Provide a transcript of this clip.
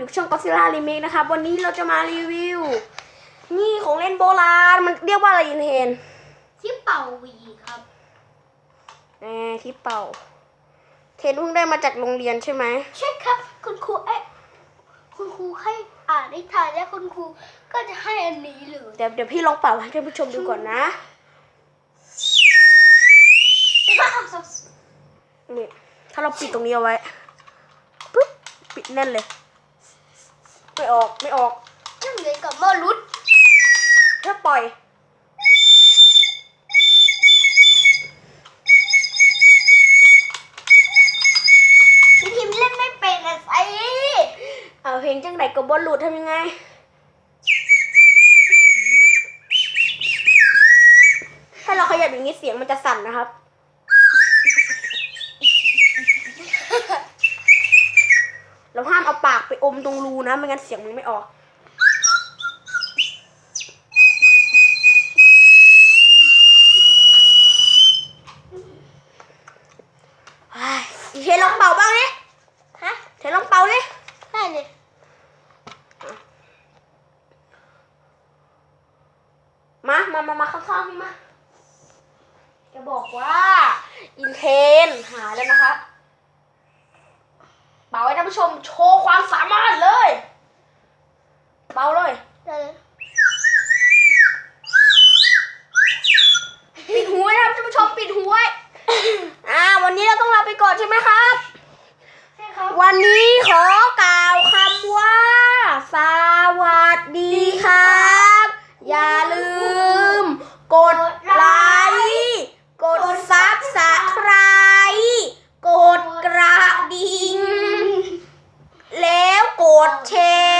อยู่ช่องก็ซิล่ารีเมคนะครับ วันนี้เราจะมารีวิว นี่ของเล่นโบราณ มันเรียกว่าอะไรยินเทนที่เป่าหวีครับแหมที่เป่า เทนเพิ่งได้มาจากโรงเรียนใช่ไหมใช่ครับ คุณครูเอ๊ะคุณครูให้อ่านนิทานและคุณครูก็จะให้อันนี้เลยเดี๋ยวเดี๋ยวพี่ลองเป่าให้ท่านผู้ชมดูก่อนนะนี่ถ้าเราปิดตรงนี้เอาไว้ปุ๊บปิดแน่นเลย ไม่ออกไม่ออกนั่นเลยกับมอรุดถ้าปล่อยพี่พิมพ์เล่นไม่เป็นอะไซเอาเพลงจังไหนกับบอลลูดทำยังไงถ้าเราขยับอย่างนี้เสียงมันจะสั่นนะครับ เราห้ามเอาปากไปอมตรงรูนะ ไม่งั้นเสียงมันไม่ออกเฮ้ยอีเทนลองเป่าบ้างดิฮะเทนลองเป่าดิได้เลยมา มา มา มาข้างๆพี่มา จะบอกว่า อินเทนหาแล้วนะคะเป่าให้ท่าน ผู้ชมโชว์ความสามารถเลยเป่าเลยได้เลยปิดหูไว้นะครับท่านผู้ชมปิดหูไว้อ่า วันนี้เราต้องลาไปก่อนใช่ไหมครับ ใช่ครับ วันนี้ขอกล่าวคำว่า สวัสดีครับ อย่าลืม กดไลค์กดซับสไครต์กดกระดิ่ง แล้วกดแชร์